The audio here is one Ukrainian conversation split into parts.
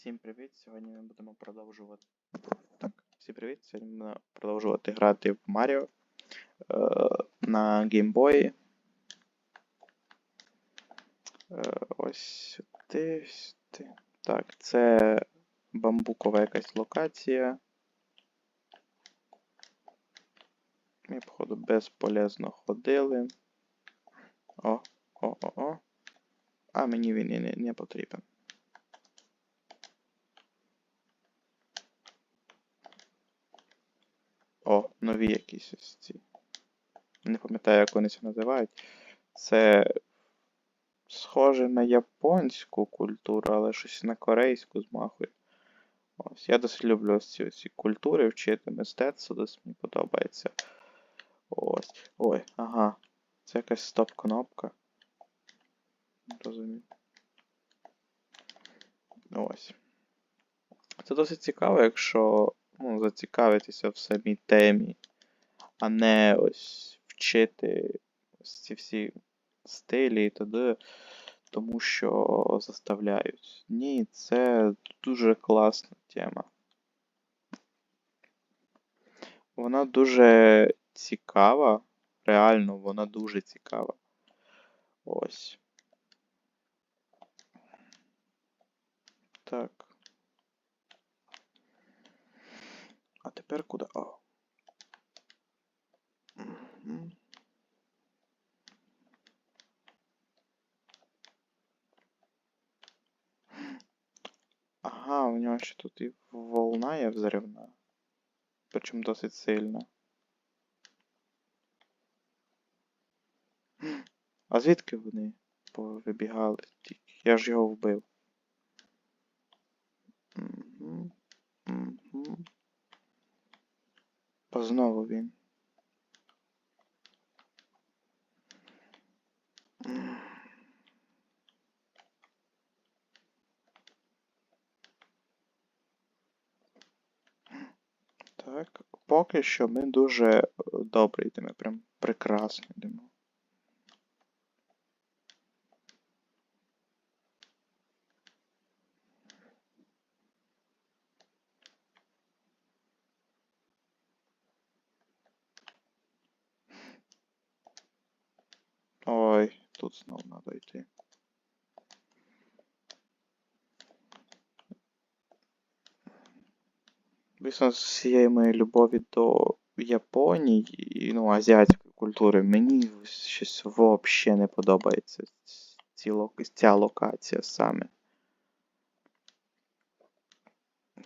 Всім привіт! Сьогодні ми будемо продовжувати. Так, всім привіт! Сьогодні ми будемо продовжувати грати в Маріо е, на геймбої. Е, ось сюди, сюди. Так, це бамбукова якась локація. Ми, походу, безполезно ходили. О, о, о, о. А мені він і не, не потрібен. О, нові якісь ось ці. Не пам'ятаю, як вони це називають. Це схоже на японську культуру, але щось на корейську змахує. Ось, я досить люблю ось ці, ось ці культури, вчити мистецтво, досить мені подобається. Ось. Ой, ага. Це якась стоп-кнопка. Розумію. Ось. Це досить цікаво, якщо ну, зацікавитися в самій темі, а не ось вчити ось ці всі стилі і т.д. тому що заставляють. Ні, це дуже класна тема. Вона дуже цікава. Реально, вона дуже цікава. Ось. Так. А тепер куди? О. Ага, у нього ще тут і волна є взривна. Причому досить сильна. А звідки вони повибігали? Я ж його вбив. Мгм. Мгм. Та знову він. Так, поки що ми дуже добре йдемо, прям прекрасно йдемо. Ой, тут знову треба йти. Звісно, з цієї моєї любові до Японії ну, азіатської культури мені щось взагалі не подобається ці, ця локація саме.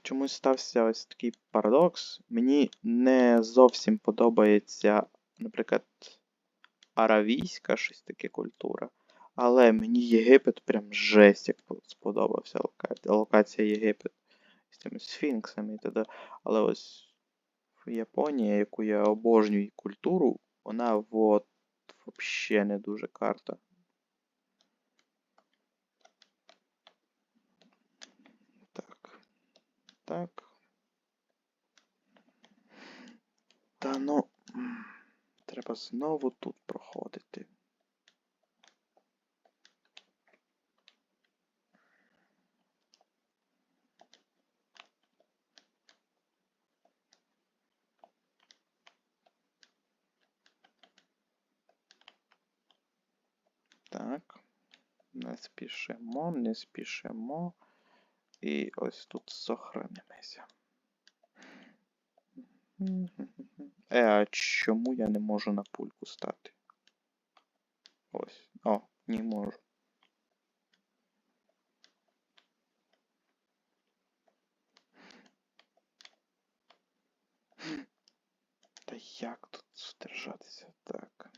Чомусь стався ось такий парадокс. Мені не зовсім подобається, наприклад, аравійська щось таке культура. Але мені Єгипет прям жесть як сподобався локація, локація Єгипет з тими сфінксами і т.д. Але ось Японія, яку я обожнюю культуру, вона от взагалі не дуже карта. Так. Так. Та ну. м, Треба знову тут проходити. Так. Не спішимо, не спішимо. І ось тут сохранимося. Е, а чому я не можу на пульку стати? Ось. О, не можу. Та як тут здержатися? Так.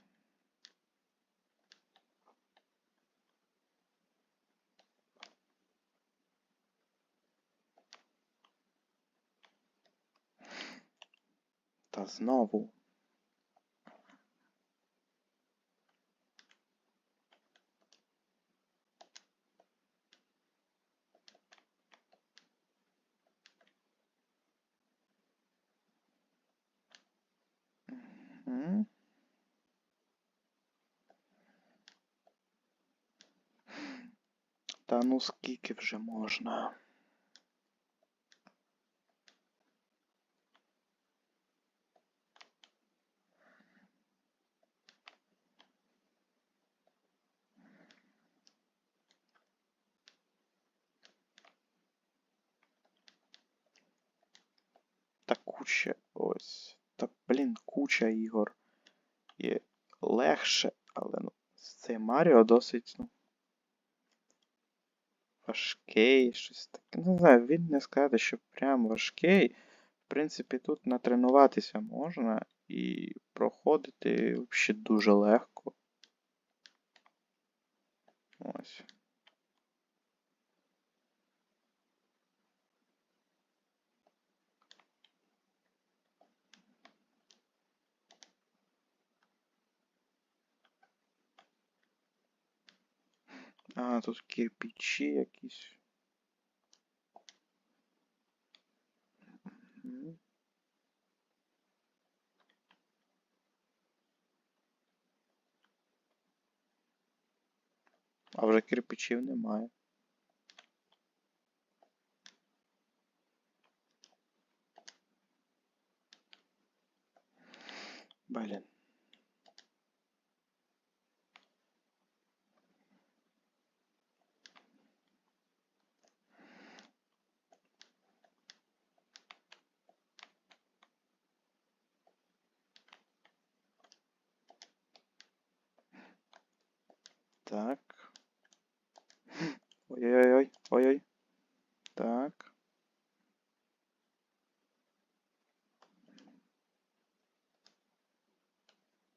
Та знову. Мгм. Та ну скільки вже можна? Ще ось. Та, блін, куча ігор. Є легше, але ну, цей Маріо досить, ну. Важкий, щось таке. Не знаю, він не сказати, що прям важкий. В принципі, тут натренуватися можна і проходити взагалі дуже легко. Ось. А, тут кирпичі якісь. А вже кирпичів немає. Блін. Так. Ой-ой-ой, ой-ой. Так.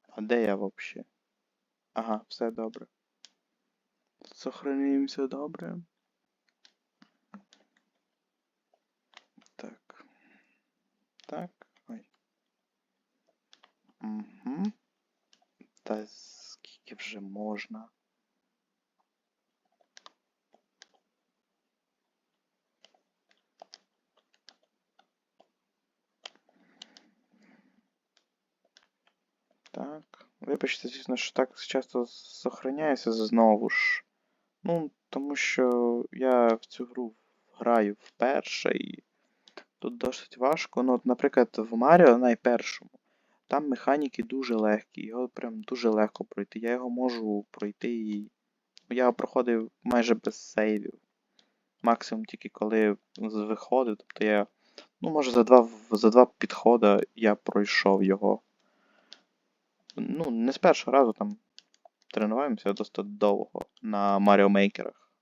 А де я вообще? Ага, все добре. Сохранимся добре. Так. Так. Ой. Угу. Та скільки вже можна? Так. Вибачте, звісно, що так часто сохраняється знову ж. Ну, тому що я в цю гру граю вперше і тут досить важко. Ну, от, наприклад, в Маріо найпершому. Там механіки дуже легкі, його прям дуже легко пройти. Я його можу пройти і. Я проходив майже без сейвів. Максимум тільки коли виходив. Тобто я. Ну, може, за два за два підходи я пройшов його. Ну, не з першого разу там тренуємося досить довго на Маріомейкерах.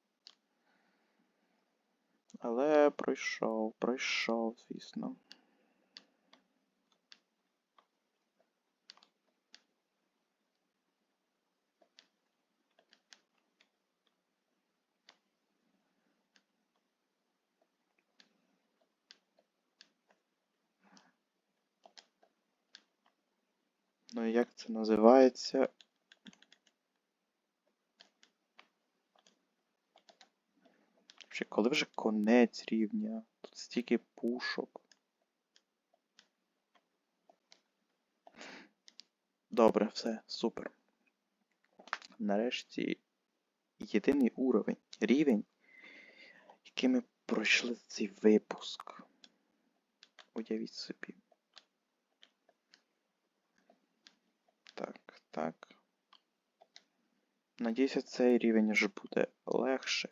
Але пройшов, пройшов, звісно. І як це називається? Коли вже конець рівня? Тут стільки пушок. Добре, все, супер. Нарешті єдиний уровень, рівень, який ми пройшли цей випуск. Уявіть собі. Так. Надіюся, цей рівень вже буде легше.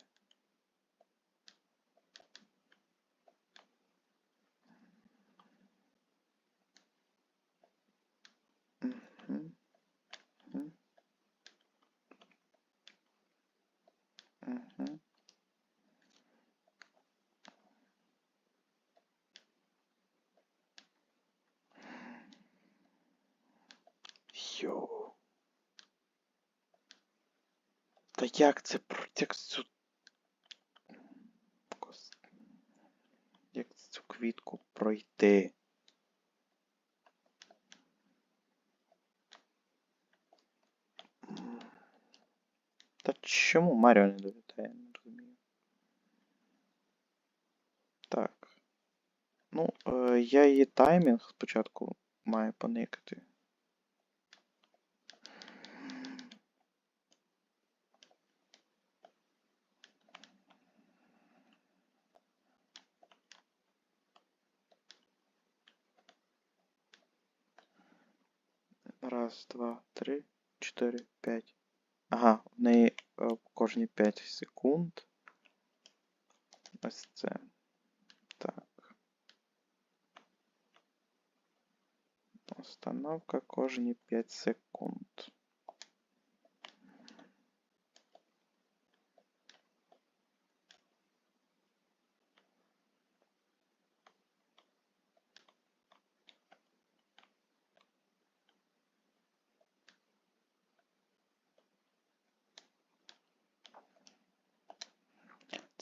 Йоу. Та як це як цю. Як цю квітку пройти? Та чому Маріо не долітає, не розумію. Так. Ну, е, я її таймінг спочатку маю поникати. Раз, два, три, чотири, п'ять. Ага, в неї е, кожні 5 секунд. Ось це. Так. Установка кожні 5 секунд.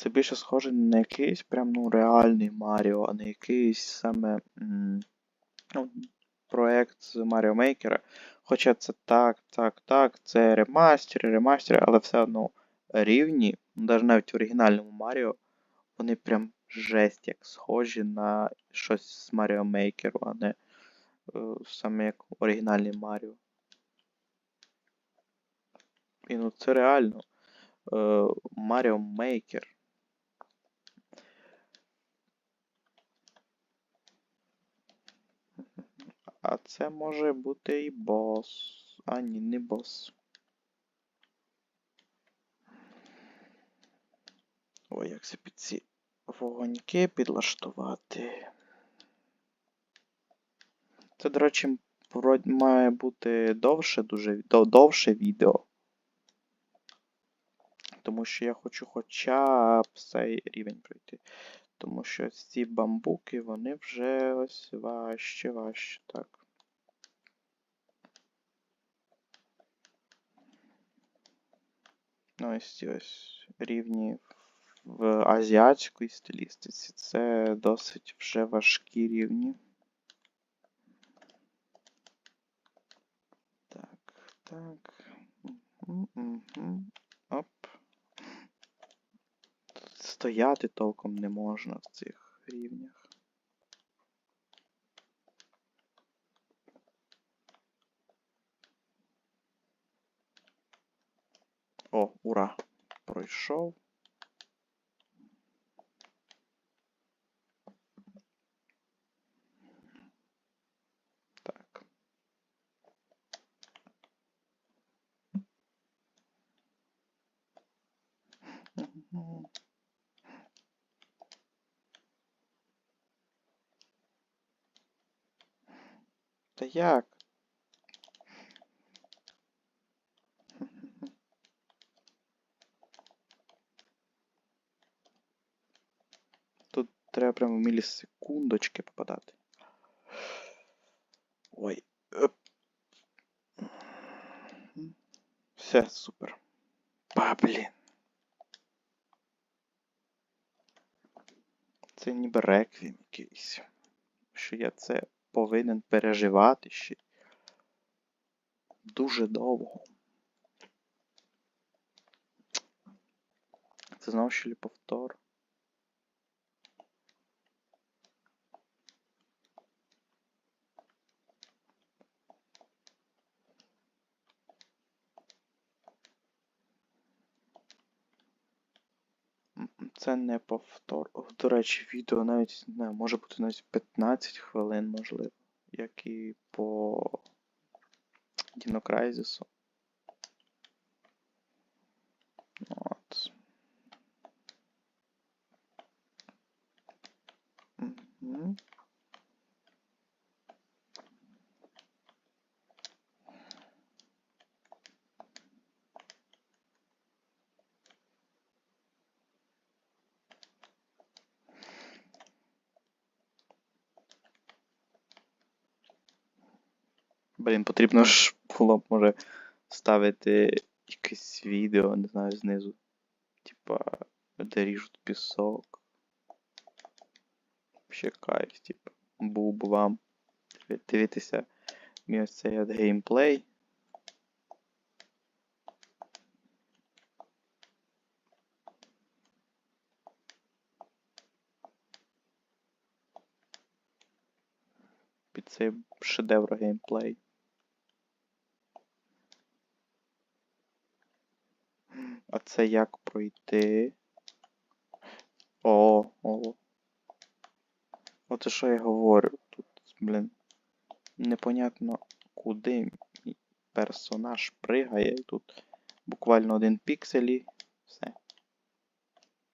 Це більше схоже на якийсь прям ну, реальний Маріо, а не якийсь саме ну, проект з Маріо Мейкера. Хоча це так, так, так, це ремастери, ремастери, але все одно рівні, навіть навіть в оригінальному Маріо, вони прям жесть як схожі на щось з Маріо Мейкеру, а не е, саме як оригінальний Маріо. І ну це реально. Е, Маріо Мейкер. А це може бути і бос. А ні, не бос. Ой, як це під ці вогоньки підлаштувати. Це, до речі, має бути довше, дуже довше відео. Тому що я хочу хоча б цей рівень пройти. Тому що ці бамбуки, вони вже ось важче, важче, так. Ну, ось ці ось рівні в азіатській стилістиці. Це досить вже важкі рівні. Так, так. Мгм, мгм. Оп. Стояти толком не можна в цих рівнях. О, ура! Пройшов. Як? Тут треба прямо в мілісекундочки попадати. Ой. Все, супер. Ба, блін. Це ніби реквієм якийсь. Що я це повинен переживати ще дуже довго. Це знову ще повтор. Це не повтор. До речі, відео навіть не може бути навіть 15 хвилин, можливо, як і по Дінокрайзису. От. Мгм. Блін, потрібно ж було б, може, ставити якесь відео, не знаю, знизу. Типа, де ріжуть пісок. Ще кайф, типа. Був би вам дивитися мій ось цей от геймплей. Під цей шедевр геймплей. А це як пройти? О, о. Оце що я говорю. Тут, блін, непонятно куди мій персонаж пригає. Тут буквально один піксель і все.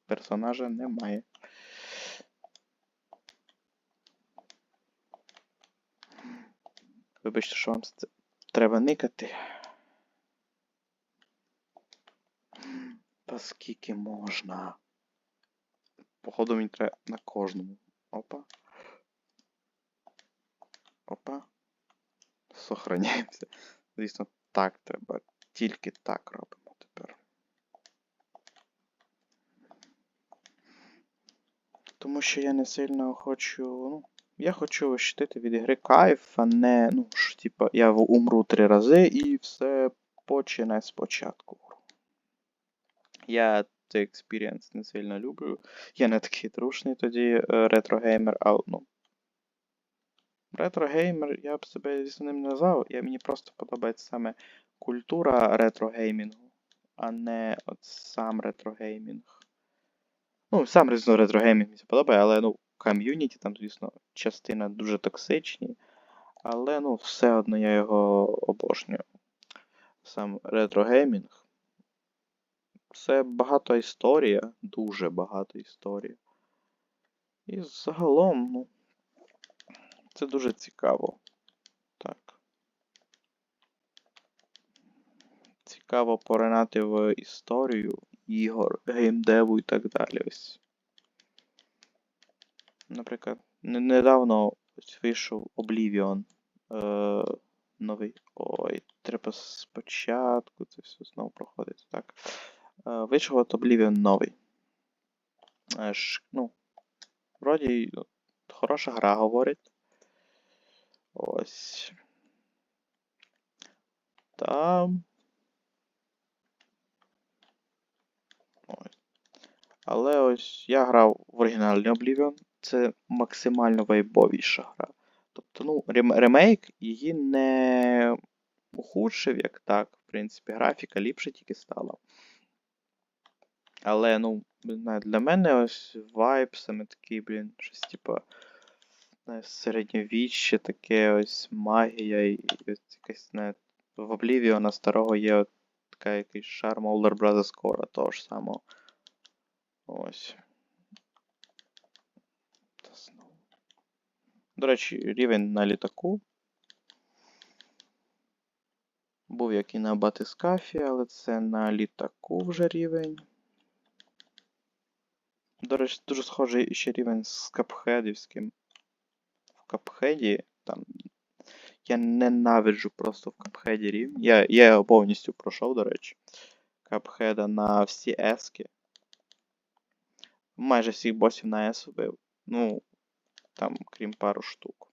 Персонажа немає. Вибачте, що вам треба никати. Та скільки можна? Походу мені треба на кожному. Опа. Опа. Сохраняємося. Звісно, так треба. Тільки так робимо тепер. Тому що я не сильно хочу. Ну, я хочу ощутити від ігри кайф, а не. Ну, ж, типа, я умру три рази і все починай спочатку. Я цей експірієнс не сильно люблю. Я не такий трушний тоді е, ретрогеймер, а ну. Ретрогеймер, я б себе звісно ним не назвав. Я, мені просто подобається саме культура ретрогеймінгу, а не от сам ретрогеймінг. Ну, сам звісно, ретрогеймінг мені подобає, але ну, ком'юніті там, звісно, частина дуже токсичні. Але ну, все одно я його обожнюю. Сам ретрогеймінг. Це багата історія, дуже багата історія. І загалом, ну, це дуже цікаво. Так. Цікаво поринати в історію ігор, геймдеву і так далі. Ось. Наприклад, недавно ось вийшов Oblivion. Е, новий. Ой, треба спочатку це все знову проходити. Так. Е, вийшов от Oblivion новий. Е, ну, вроді ну, хороша гра говорить. Ось. Там. Ось. Але ось я грав в оригінальний Oblivion. Це максимально вайбовіша гра. Тобто, ну, ремейк її не ухудшив, як так. В принципі, графіка ліпше тільки стала. Але, ну, для мене ось вайб саме такий, блін, щось типа. середньовіччя, таке ось магія і ось якась, не, в Oblivion старого є от така якийсь шарм Older Brothers Core, того ж самого. Ось. Та знову. До речі, рівень на літаку. Був як і на батискафі, але це на літаку вже рівень. До речі, дуже схожий ще рівень з капхедівським. В капхеді там. Я ненавиджу просто в капхеді рівень. Я, я його повністю пройшов, до речі. Капхеда на всі ески. Майже всіх босів на ес вбив. Ну, там, крім пару штук.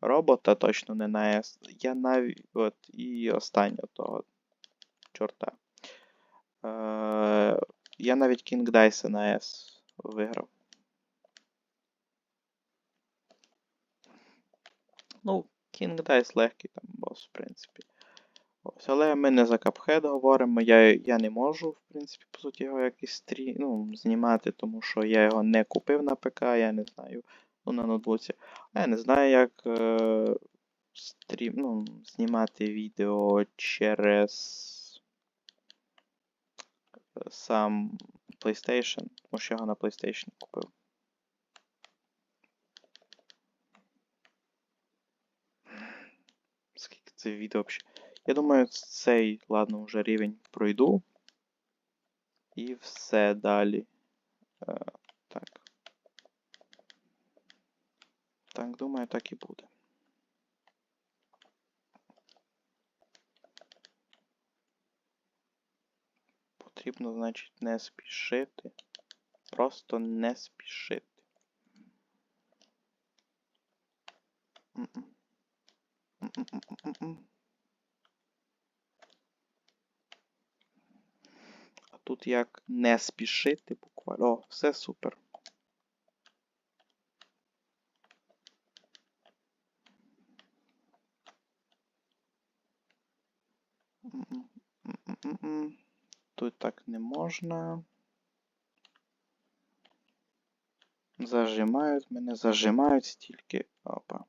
Робота точно не на С. Я навіть. От, і останнього того. Чорта. Е, я навіть King Dice на S виграв. Ну, King Dice легкий там бос, в принципі. Ось, але ми не за Cuphead говоримо. Я, я не можу, в принципі, по суті, його якийсь стрі... ну, знімати, тому що я його не купив на ПК, я не знаю. Ну, на ноутбуці. А я не знаю, як е... стрім... ну, знімати відео через е, сам PlayStation, тому що його на PlayStation купив. Скільки це відео взагалі? Я думаю, цей, ладно, вже рівень пройду. І все далі. Е, так. Так, думаю, так і буде. Потрібно, значить, не спішити. Просто не спішити. А тут як не спішити буквально. О, все супер. М-м-м-м. Тут так не можна. Зажимають мене, зажимають стільки. Опа.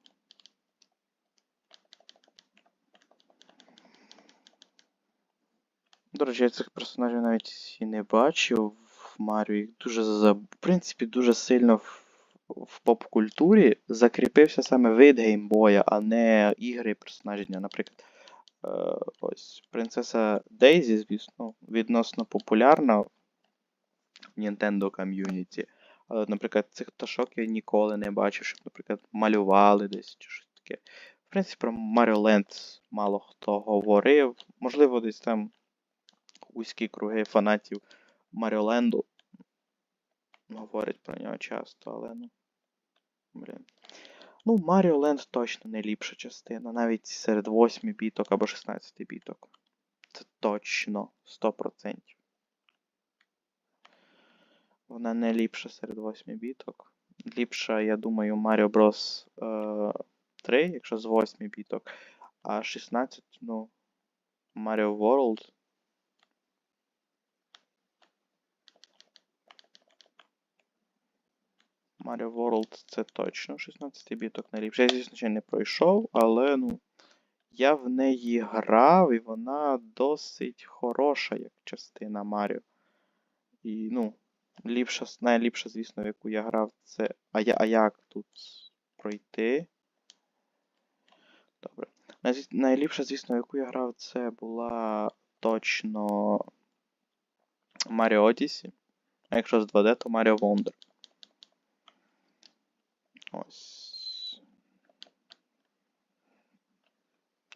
До речі, я цих персонажів навіть і не бачив в Маріо. Їх дуже. В принципі, дуже сильно в, в поп-культурі закріпився саме вид геймбоя, а не ігри і персонажі. Наприклад, ось принцеса Дейзі, звісно, відносно популярна в Nintendo ком'юніті. Але, наприклад, цих пташок я ніколи не бачив, щоб, наприклад, малювали десь чи щось таке. В принципі, про Mario Land мало хто говорив. Можливо, десь там вузькі круги фанатів Mario Land говорять про нього часто, але ну. Блін. Ну, Mario Land точно не частина, навіть серед 8 біток або 16 біток. Це точно 100%. Вона не серед 8 біток. Ліпша, я думаю, Mario Bros. е, 3, якщо з 8 біток. А 16, ну. Mario World. Mario World це точно 16 біток найліпше. Я, звісно, ще не пройшов, але ну. Я в неї грав, і вона досить хороша як частина Маріо. І, ну, ліпша, найліпша, звісно, в яку я грав, це. А, я, а як тут пройти? Добре. Най- Найліпша, звісно, в яку я грав, це була точно Mario Odyssey. А якщо з 2D, то Mario Wonder. Ось.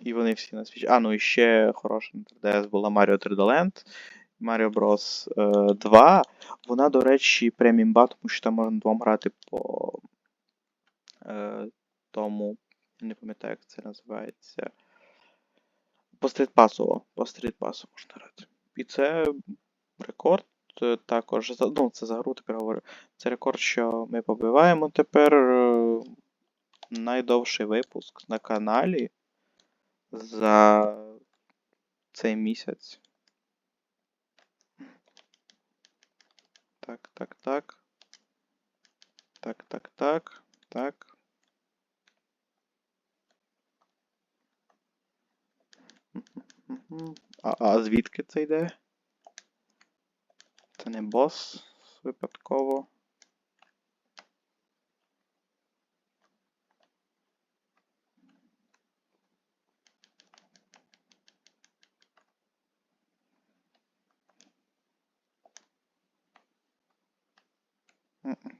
І вони всі на свіч. А, ну і ще хороша на 3DS була Mario 3D Land. Mario Bros. е, 2. Вона, до речі, преміумба, тому що там можна двом грати по е, тому. Не пам'ятаю, як це називається. По стрітпасу, о, по стрітпасу можна грати. І це рекорд е, також. за- Ну, це за гру тепер говорю. Це рекорд, що ми побиваємо тепер. е, Найдовший випуск на каналі за цей місяць. Так, так, так. Так, так, так. Так. А, а звідки це йде? Це не бос випадково.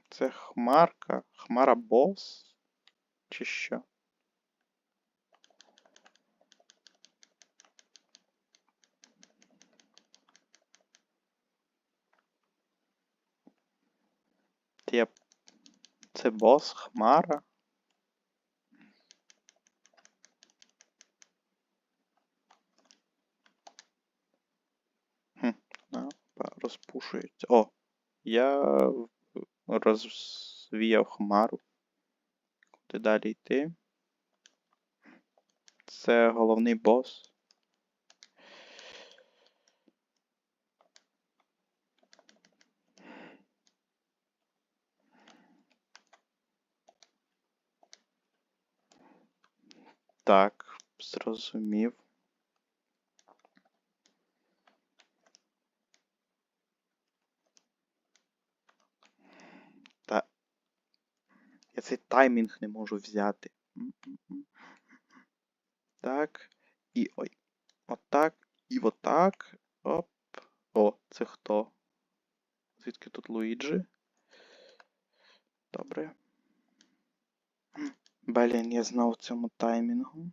Це хмарка. Хмара бос? Чи що? Я... Це бос, хмара? Хм, розпушується. О, я розвіяв хмару. Куди далі йти? Це головний бос. Так, зрозумів. Та. Я цей таймінг не можу взяти. Так. І ой. Отак. І отак. Оп. О, це хто? Звідки тут Луїджі? Добре. Блін, я знав цьому таймінгу.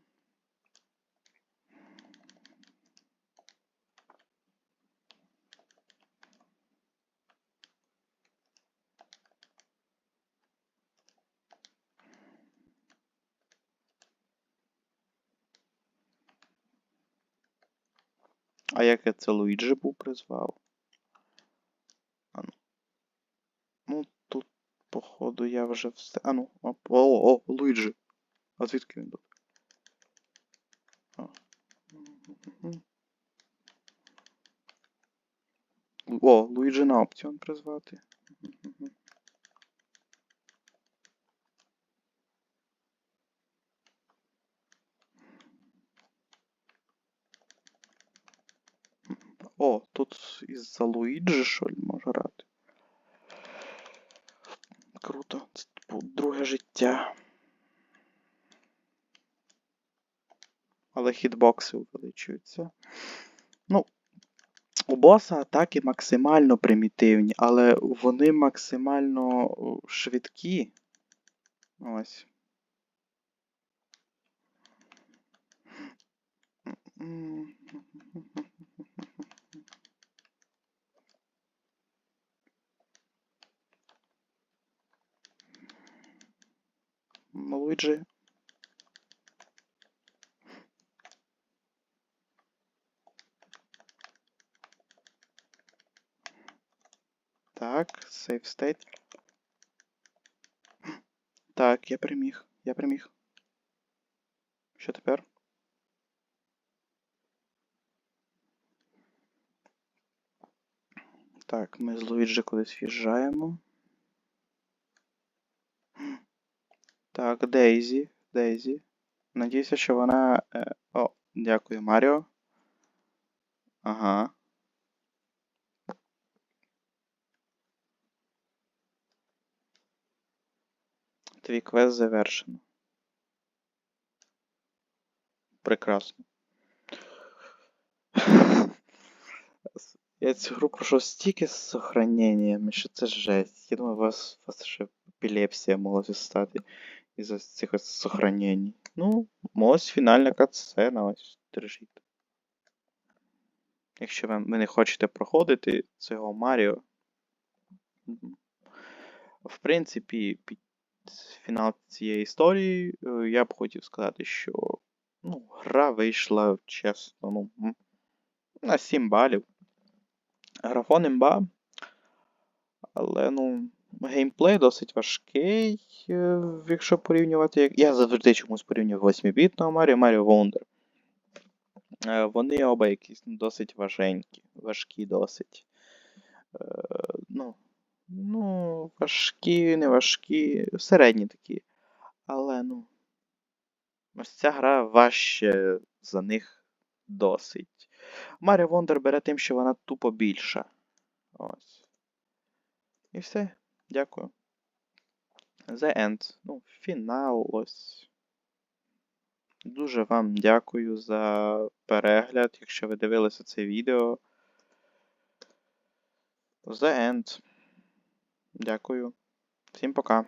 А як я це Луїджі був призвав? А ну. Ну, тут, походу, я вже все. А ну, оп. О, о, Луїджі. А звідки він тут? О. О, Луїджі на опціон призвати. О, тут із-за Луїджі, що ли, може грати. Круто. Це типу, друге життя. Але хітбокси увеличуються. Ну, у боса атаки максимально примітивні, але вони максимально швидкі. Ось. Луїджі. Так, save state. Так, я переміг. Я переміг. Що тепер? Так, ми з Луїджі кудись в'їжджаємо. Так, Дейзі. Дейзі. Надіюся, що вона. е, О, дякую, Маріо. Ага. Твій квест завершено. Прекрасно. Я цю гру пройшов стільки з сохраненнями, що це жесть. Я думаю, у вас, у вас ще епілепсія могла стати із-за цих ось сохранень. Ну, ось фінальна катсцена, ось держіть. Якщо ви, ви не хочете проходити цього Маріо. В принципі, під фінал цієї історії е, я б хотів сказати, що ну, гра вийшла, чесно, ну, на 7 балів. Графон імба. Але, ну, геймплей досить важкий, е, якщо порівнювати. Я завжди чомусь порівнюю 8-бітного Маріо, Маріо Wonder. Е, Вони оба якісь досить важенькі, важкі досить. Е, Ну, ну, важкі, не важкі, середні такі. Але, ну. Ось ця гра важче за них досить. Mario Wonder бере тим, що вона тупо більша. Ось. І все. Дякую. The End. Ну, фінал ось. Дуже вам дякую за перегляд, якщо ви дивилися це відео. The End. Дякую. Всім пока.